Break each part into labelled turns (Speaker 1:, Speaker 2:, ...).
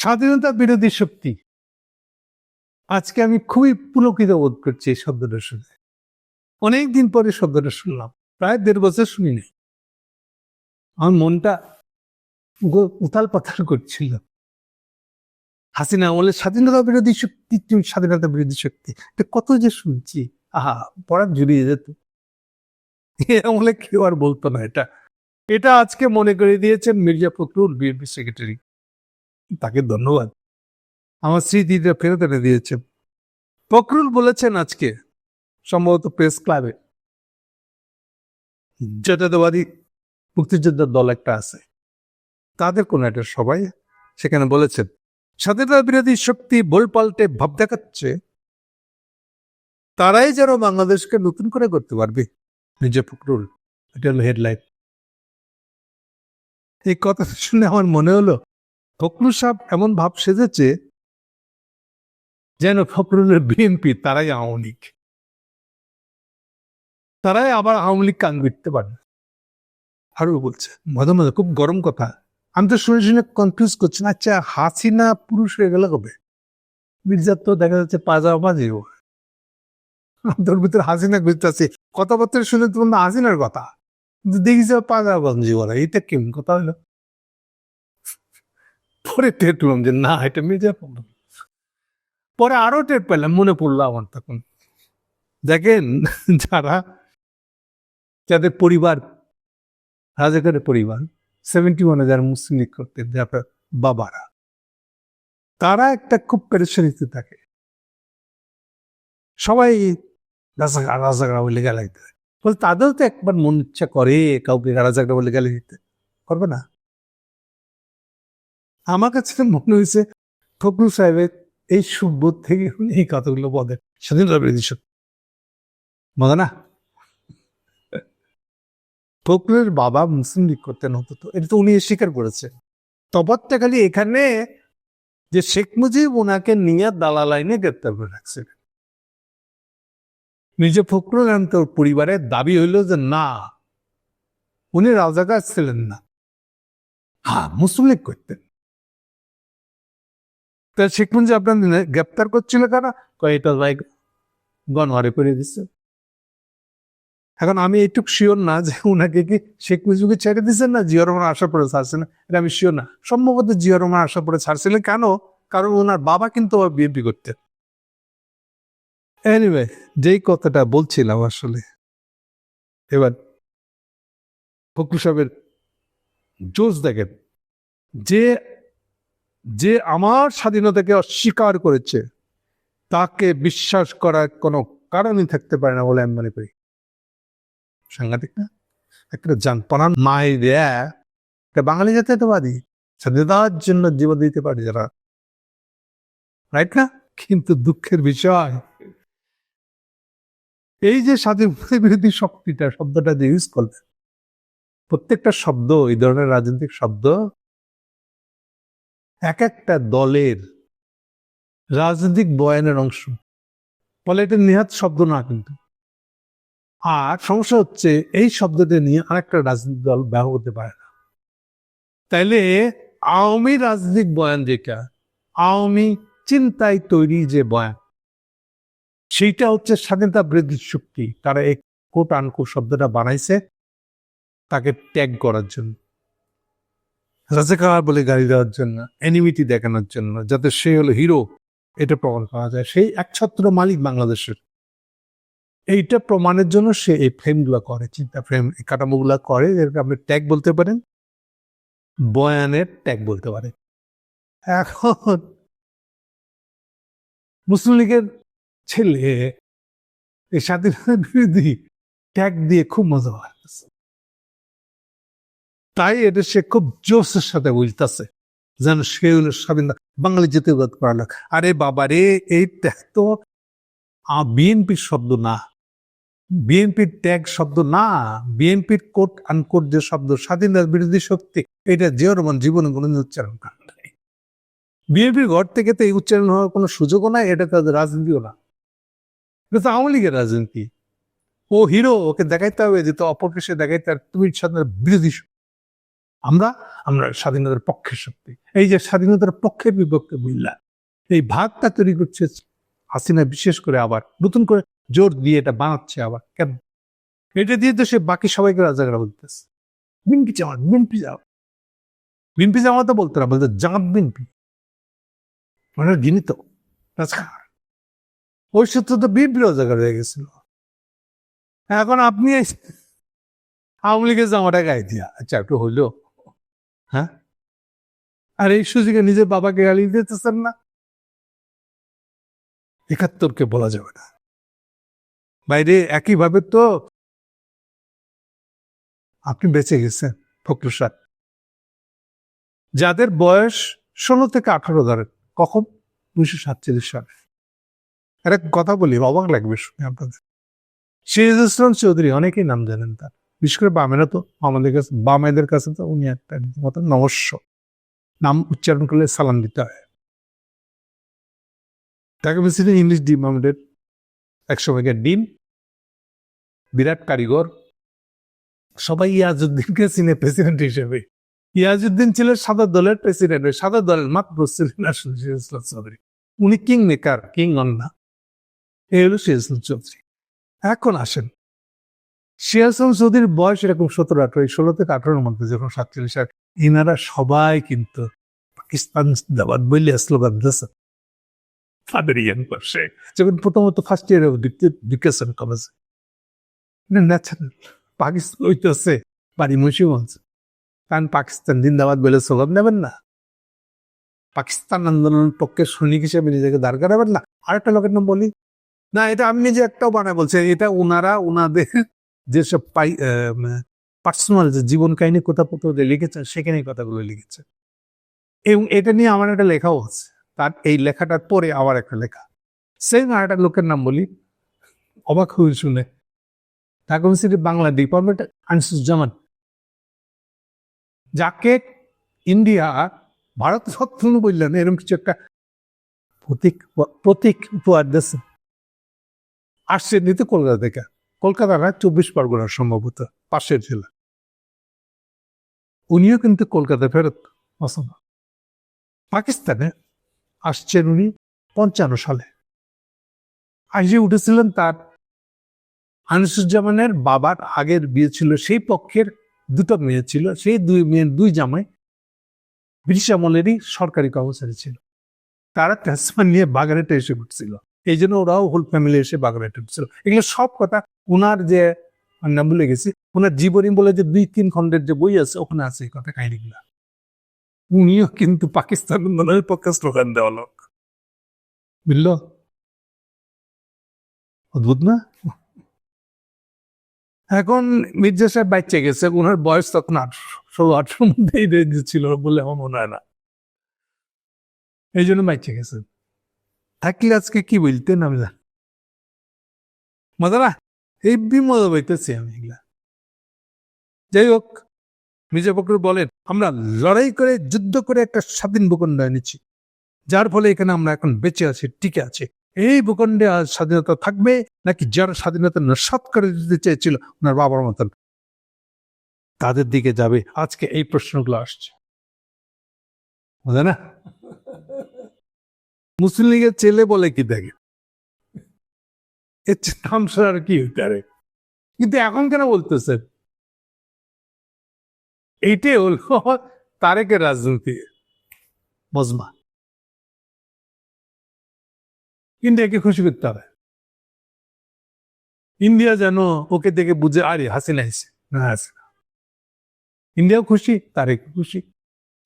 Speaker 1: স্বাধীনতা বিরোধী শক্তি। আজকে আমি খুবই পুলকিত বোধ করছি এই শব্দটা শুনে। অনেকদিন পরে শব্দটা শুনলাম, প্রায় দেড় বছর শুনি নাই। আমার মনটা উতাল পাথাল করছিল। হাসিনা বলে, স্বাধীনতা বিরোধী শক্তি, তুমি স্বাধীনতা বিরোধী শক্তি। এটা কত যে শুনছি। আহা পড়া জুড়িয়ে যেত বলে কেউ আর বলতো না এটা। এটা আজকে মনে করে দিয়েছেন মির্জা ফখরুল, বিএনপি সেক্রেটারি। তাকে ধন্যবাদ। আমার স্মৃতিটা ফেরত এনে দিয়েছেন ফখরুল বলেছেন আজকে, সম্ভবত প্রেস ক্লাবে জাতীয়তাবাদী মুক্তিযোদ্ধার দল একটা আছে। তাদের কোন একটা সবাই সেখানে বলেছেন, স্বাধীনতা বিরোধী শক্তি বল পাল্টে ভাব দেখাচ্ছে, তারাই যেন বাংলাদেশকে নতুন করে করতে পারবে। মির্জা ফখরুল, এটা হলো হেডলাইন এই কথা শুনে আমার মনে হলো ফখরুল সাহেব এমন ভাব সেজেছে যেন ফখরুলের বিএনপি তারাই আওয়ামী লীগ। তারাই আবার আওয়ামী লীগ কান বিটতে পারে। বলছে মাঝে মাঝে খুব গরম কথা। আমি তো শুনে শুনে কনফিউজ করছি না। আচ্ছা হাসিনা পুরুষ হয়ে গেল কবে? মির্জার তো দেখা যাচ্ছে পাজামা বাজিও তোর ভিতরে হাসিনা বুঝতেছি কথাবার্তা শুনে তোমার হাসিনার কথা। কিন্তু দেখি যে পাজামা বাজি ওরা এটা কেমন কথা হলো? পরে টের পেলাম যে না, এটা মির্জা ফখরুল পরে আরও টের পেলাম, মনে পড়ল আমার তখন। দেখেন, যারা, যাদের পরিবার, রাজাকারের পরিবার সেভেন্টি ওয়ানে যারা মুসলিম লীগ যারা বাবারা, তারা একটা খুব পেরেশানিতে থাকে। সবাই রাজাকার বলে গালা দিতে বলে তাদেরও তো একবার মন ইচ্ছা করে কাউকে রাজাকার বলে গালি দিতে। করবে না। আমার কাছে মনে হয়েছে ফখরুল সাহেবের এই সুবোধ থেকে উনি এই কথাগুলো বলেন। স্বাধীনতা বিরোধী শক্তি মজা না ফখরুলের বাবা মুসলিম লীগ করতেন হতো তো এটা তো উনি স্বীকার করেছে তফাৎটা খালি এখানে যে শেখ মুজিব ওনাকে নিয়ে দালাল আইনে গ্রেপ্তার করে রাখছিলেন নিজে ফখরুল তোর পরিবারের দাবি হইল যে না, উনি রাজাকার ছিলেন না। হ্যাঁ মুসলিম লীগ করতেন। তা শেখ মুজিব আপনার গ্রেপ্তার করছিল কারা? কয়, এটা ভাই গণহারে করে দিচ্ছে এখন আমি এইটুক শিওর না যে উনাকে কি শেখ মুজিবকে ছেড়ে দিচ্ছেন না? জিয়া রহমান আসার পরে ছাড়ছেন এটা আমি শিওর না। সম্ভবত জিয়া রহমান আসার পরে ছাড়ছিলেন। কেন? কারণ ওনার বাবা কিন্তু বিএনপি করতেন। এনিওয়ে যেই কথাটা বলছিলাম আসলে, এবার ফখরু সাহেবের জোশ দেখেন। যে যে আমার স্বাধীনতাকে অস্বীকার করেছে, তাকে বিশ্বাস করার কোনো কারণই থাকতে পারে না বলে আমি মনে করি। সাংঘাতিক না? একটা জান পড়ান মাই একটা বাঙালি জাতীয়তাবাদী স্বাধীনতার জন্য জীবন দিতে পারে যারা। রাইট না? কিন্তু দুঃখের বিষয়, এই যে স্বাধীনতা বিরোধী শক্তিটা, শব্দটা যে ইউজ করলেন, প্রত্যেকটা শব্দ, এই ধরনের রাজনৈতিক শব্দ এক একটা দলের রাজনৈতিক বয়ানের অংশ। ফলে এটা নিহাত শব্দ না কিন্তু। আর সমস্যা হচ্ছে, এই শব্দটা নিয়ে আরেকটা রাজনৈতিক দল ব্যবহার করতে পারে না। তাইলে আওয়ামী রাজনৈতিক বয়ান যেটা, আওয়ামী চিন্তায় তৈরি যে বয়ান, সেইটা হচ্ছে স্বাধীনতা বৃদ্ধির শক্তি। তারা এক কোট আনকো শব্দটা বানাইছে, তাকে ট্যাগ করার জন্য। রাজাকার বলে গাড়ি দেওয়ার জন্য এনিমিটি দেখানোর জন্য, যাতে সে হলো হিরো এটা প্রমাণ করা যায়। সেই একছত্র মালিক বাংলাদেশের। এইটা প্রমাণের জন্য সে এই ফ্রেমগুলো করে, চিন্তা ফ্রেম কাঠামোগুলো করে এরকম আপনি ট্যাগ বলতে পারেন, বয়ানের ট্যাগ বলতে পারেন। এখন মুসলিম লীগের ছেলে, এই স্বাধীনতা বিরোধী ট্যাগ দিয়ে খুব মজা হয় তাই এটা সে খুব জোশের সাথে বুঝতেছে যেন সে হলো স্বাধীনতা বাঙালি জাতীয়বাদ করালো আরে বাবা রে এই ট্যাগ তো বিএনপির শব্দ না। বিএনপির ট্যাগ শব্দ না। বিএনপির কোট আনকোট যে শব্দ, স্বাধীনতার বিরোধী শক্তি, এটা জিয়া রহমান জীবনে কোনোদিন উচ্চারণ করেন নাই। বিএনপির ঘর থেকে তো এই উচ্চারণ হওয়ার কোনো সুযোগও নাই, এটা তাদের রাজনীতিও না। এটা তো আওয়ামী লীগের রাজনীতি। ও হিরো, ওকে দেখাইতে হবে যে, তো অপরকে সে দেখাইতে তুমি স্বাধীনতার বিরোধী। আমরা আমরা স্বাধীনতার পক্ষের শক্তি। এই যে স্বাধীনতার পক্ষের বিপক্ষে বুঝলা এই ভাগটা তৈরি করছে হাসিনা, বিশেষ করে আবার নতুন করে জোর দিয়ে এটা বানাচ্ছে আবার। কেন? এটা দিয়ে তো সে বাকি সবাইকে রাজাকার বলতেছে বিনপি জামাত বিনপি জামাত। বিনপি জামাত বলতো না বলতো জামাত বিনপি মানে গিনিত রাজকার। ওই সূত্র তো বিএনপি রাজাকার হয়ে গেছিল। এখন আপনি আওয়ামী লীগের জামাটা গায়ে দিয়া আচ্ছা একটু হইল। হ্যাঁ? আর এই সুযোগে নিজের বাবাকে গালি দিতেছেন না? একাত্তরকে বলা যাবে না। বাইরে একইভাবে তো আপনি বেঁচে গেছেন, ফখরুল সাহেব। যাদের বয়স ষোলো থেকে আঠারো ধরেন কখন? উনিশশো সাতচল্লিশ সালে। একটা কথা বলি, অবাক লাগবে শুনে আপনাদের। সিরাজ চৌধুরী, অনেকেই নাম জানেন তার। বিশেষ করে বামেরা তো আমাদের কাছে, বামেদের কাছে তো উনি একটা মতো নমস্য। নাম উচ্চারণ করলে সালাম দিতে হয়। তাকে বলছিলেন ইংলিশ ডিম আমাদের সময়কার ডিম, বিরাট কারিগর। সবাই ইয়াজউদ্দিনকে চিনে প্রেসিডেন্ট হিসেবে। ইয়াজউদ্দিন ছিলেন সাদা দলের প্রেসিডেন্ট সাদা দলের মাত্র ছিলেন ইসলাম চৌধুরী। উনি কিং মেকার কিং অন্না। এই হলো সিরাজ চৌধুরী। এখন আসেন সিয়াসম চৌধুরীর বয়স এরকম সতেরো, আঠারো ষোলো থেকে আঠারোর মধ্যে যখন সাতচল্লিশ সাল ইনারা সবাই কিন্তু পাকিস্তান দাবাদ বললে স্লোগান দিয়েছে। তাদের ইয়ান করছে যখন প্রথমত ফার্স্ট ইয়ারে এডুকেশন কলেজে ন্যাচারাল পাকিস্তান হইতেছে, বাড়ি মুন্সিগঞ্জ কারণ পাকিস্তান জিন্দাবাদ বলে স্লোগান নেবেন না। পাকিস্তান আন্দোলনের পক্ষে সৈনিক হিসেবে নিজেকে দাঁড় করাবেন না। আরেকটা লোকের নাম বলি। না, এটা আমি নিজে একটাও বানায় বলছি, এটা ওনারা ওনাদের যেসব পাই পার্সোনাল যে জীবন কাহিনী কোথাপত্র লিখেছেন সেখানে কথাগুলো লিখেছে। এবং এটা নিয়ে আমার একটা লেখাও আছে। তার এই লেখাটার পরে আবার একটা লেখা। সেম আর একটা লোকের নাম বলি। অবাক হয়ে শুনে। ঢাকা ইউনিভার্সিটি বাংলা ডিপার্টমেন্ট আনসুজ্জামান যাকে ইন্ডিয়া ভারত রত্ন বললেন, এরকম কিছু একটা প্রতীক প্রতীক উপহার দিয়েছে। আসছে নিতে কলকাতা থেকে। কলকাতা না চব্বিশ পরগনা সম্ভবত, পাশের জেলা। উনিও কিন্তু কলকাতা ফেরত পছন্দ পাকিস্তানে আসছেন উনি পঞ্চান্ন সালে। আইসে উঠেছিলেন তার আনিসুজ্জামানের বাবার আগের বিয়ে ছিল, সেই পক্ষের দুটো মেয়ে ছিল, সেই দুই মেয়ের দুই জামাই ব্রিটিশ আমলেরই সরকারি কর্মচারী ছিল। তারা ট্রান্সফার নিয়ে বাগানেটে এসে উঠছিল এই জন্য ওরাও হোল ফ্যামিলি এসে বাগানেটে উঠছিল এগুলো সব কথা ওনার যে আমি নাম ভুলে গেছি ওনার জীবনী বলে যে দুই তিন খণ্ডের যে বই আছে, ওখানে আছে এই কথা, কাহিনীগুলা। উনিও কিন্তু পাকিস্তান আন্দোলনের পক্ষে স্লোগান দেওয়া লোক। বুঝল? অদ্ভুত না? এখন মির্জা সাহেব বাচ্চা গেছে ওনার বয়স তখন আঠারো ষোলো, আঠারোর মধ্যেই ছিল বলে আমার মনে হয় না। এই জন্য বাচ্চা গেছে। থাকলে আজকে কি বলতেন আমি মজা না। এই মজা পাইতেছি আমি এগুলা। যাই হোক, মির্জা ফখরুল বলেন, আমরা লড়াই করে, যুদ্ধ করে একটা স্বাধীন ভূখণ্ড এনেছি। যার ফলে এখানে আমরা এখন বেঁচে আছি, টিকে আছি। এই ভূখণ্ডে আজ স্বাধীনতা থাকবে নাকি যারা স্বাধীনতা নস্বাত করে দিতে চেয়েছিল, ওনার বাবার মতন? তাদের দিকে যাবে, আজকে এই প্রশ্নগুলো আসছে। বুঝে না? মুসলিম লীগের ছেলে বলে কি দেখে? এর চেয়ে আর কি হইতে পারে। কিন্তু এখন কেন বলতেছেন এইটাই হলো তারেকের রাজনীতি। মজমা। ইন্ডিয়াকে খুশি করতে হবে। ইন্ডিয়া যেন ওকে দেখে বুঝে আরে হাসিনা এসে না হাসিনা। ইন্ডিয়াও খুশি তারেক খুশি।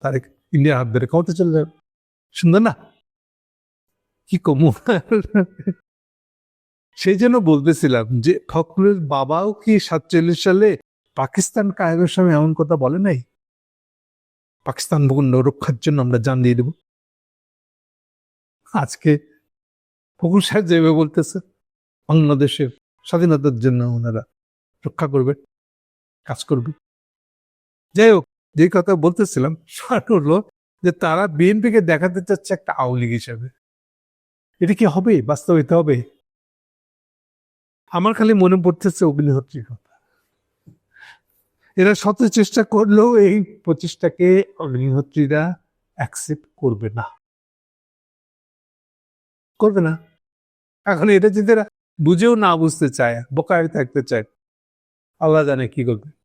Speaker 1: তারেক ইন্ডিয়ার হাত ধরে ক্ষমতা চলে যাবে। সুন্দর না? কি কমু? সেই জন্য বলতেছিলাম যে ফখরুলের বাবাও কি সাতচল্লিশ সালে পাকিস্তান কায়েমের সময় এমন কথা বলে নাই? পাকিস্তান ভূখণ্ড রক্ষার জন্য আমরা জান দিয়ে দেব। আজকে ফখরুল সাহেব যেভাবে বলতেছে, বাংলাদেশের স্বাধীনতার জন্য ওনারা রক্ষা করবে, কাজ করবে। যাই হোক, যে কথা বলতেছিলাম সেটা হলো যে তারা বিএনপিকে দেখাতে চাচ্ছে একটা আওয়ামী লীগ হিসাবে। এটা কি হবে? বাস্তবিত হবে? আমার খালি মনে পড়তেছে অগ্নিহোত্রীর কথা। এরা শত চেষ্টা করলেও এই প্রচেষ্টাকে অগ্নিহোত্রীরা অ্যাকসেপ্ট করবে না। করবে না। এখন এটা যদি বুঝেও না বুঝতে চায়, বোকায় থাকতে চায়, আল্লাহ জানে কি করবে।